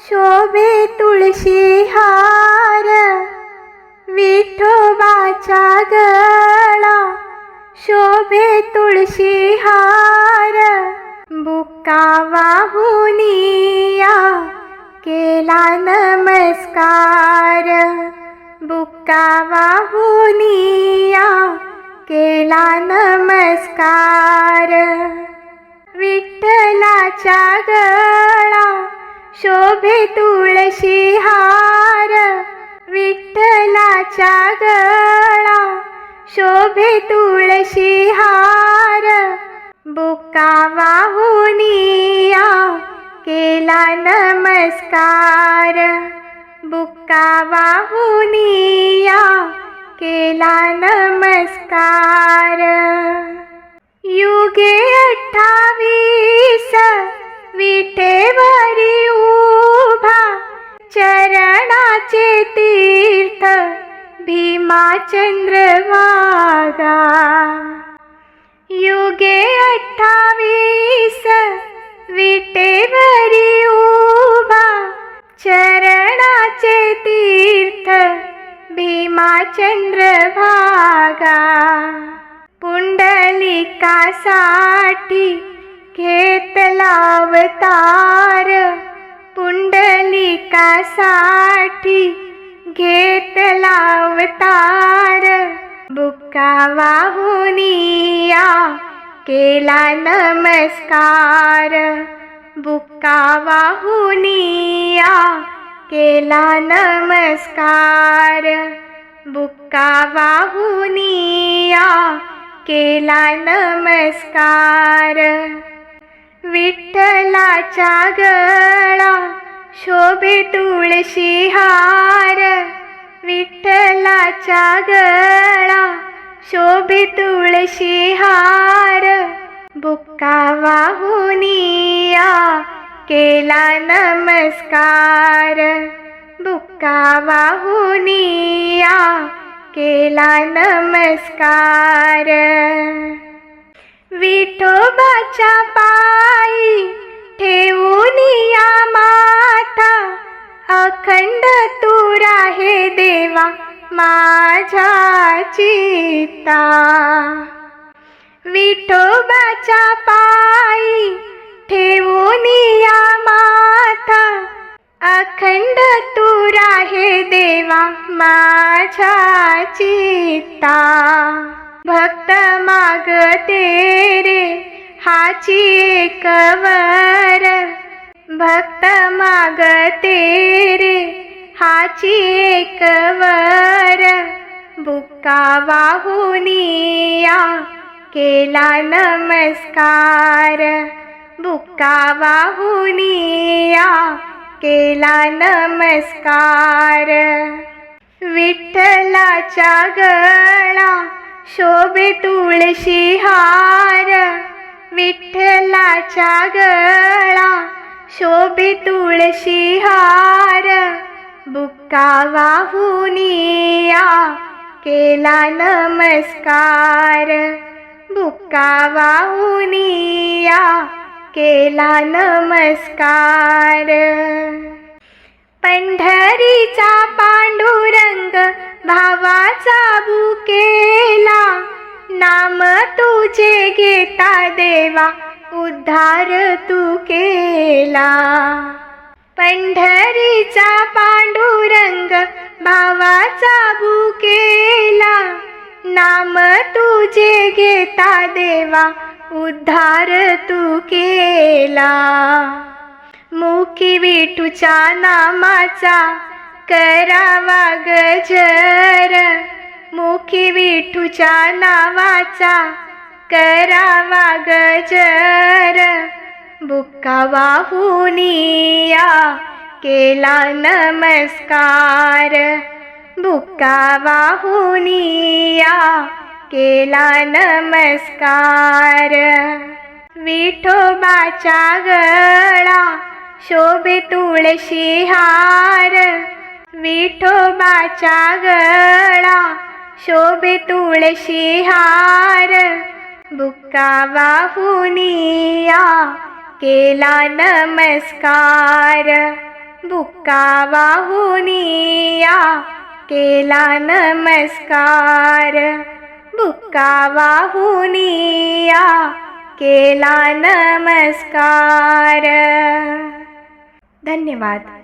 शोभे तुळशी हार विठोबाचा गळा. शोभे तुळशी हार बुका वाहुनिया केला नमस्कार बुका वाहुनिया केला नमस्कार विठ्ठलाचा गळा. शोभे तुळशी हार विठ्ठलाच्या गळा. शोभे तुळशी हार बुका वाहुनिया केला नमस्कार. बुका वाहुनिया केला नमस्कार. युगे अठ्ठावीस मा वागा युगे अठ्ठावीस विटेवरी उभा चरणाचे तीर्थ भीमाचंद्र चंद्रभागा. पुंडलिकासाठी घेतला अवतार पुंडलिकासाठी घेतला अवतार बुक्का वाहुनिया केला नमस्कार. बुक्का वाहुनिया केला नमस्कार. बुक्का वाहुनिया केला नमस्कार. विठ्ठलाच्या गळा शोभे तुळशी हा विठ्ठलाचा गळा शोभे तुळशी हार. बुक्का वाहुनिया केला नमस्कार. बुक्का वाहुनिया केला नमस्कार. विठोबाच्या पायी ठेवून या माथा अखंड तू राहे देवा. माझ्या चित्ता विठोबाच्या पायी ठेवून या माथा. अखंड तू राहे देवा माझ्या चित्ता भक्त माग तेरे हाची एक वर. भक्त माग तेरे हाची एक वर बुक्का वाहुनिया केला नमस्कार. बुक्का वाहुनिया केला नमस्कार. विठ्ठलाचा गळा शोभे तुळशी हार. विठ्ठलाचा गळा शोभे तुळशी हार. बुक्का वाहुनिया केला नमस्कार. बुक्का वाहुनिया केला नमस्कार. पंढरीचा पांडुरंग भावाचा बुकेला नाम तुझे घेता देवा उद्धार तू केला. पंढरीचा रंग भावाचा बुकेला नाम तुझे घेता देवा उद्धार तू केला. मुखी विठूच्या नामाचा करावा गजर मुखी विठूच्या नावाचा करावा गजर. बुक्का वाहुनिया केला नमस्कार. बुक्का वाहुनिया केला नमस्कार. विठोबाच्या गळा शोभे तुळशी हार. विठोबाच्या गळा शोभे तुळशी हार. बुक्का वाहुनिया केला नमस्कार. बुक्का वाहुनिया केला नमस्कार. बुक्का वाहुनिया केला नमस्कार. धन्यवाद.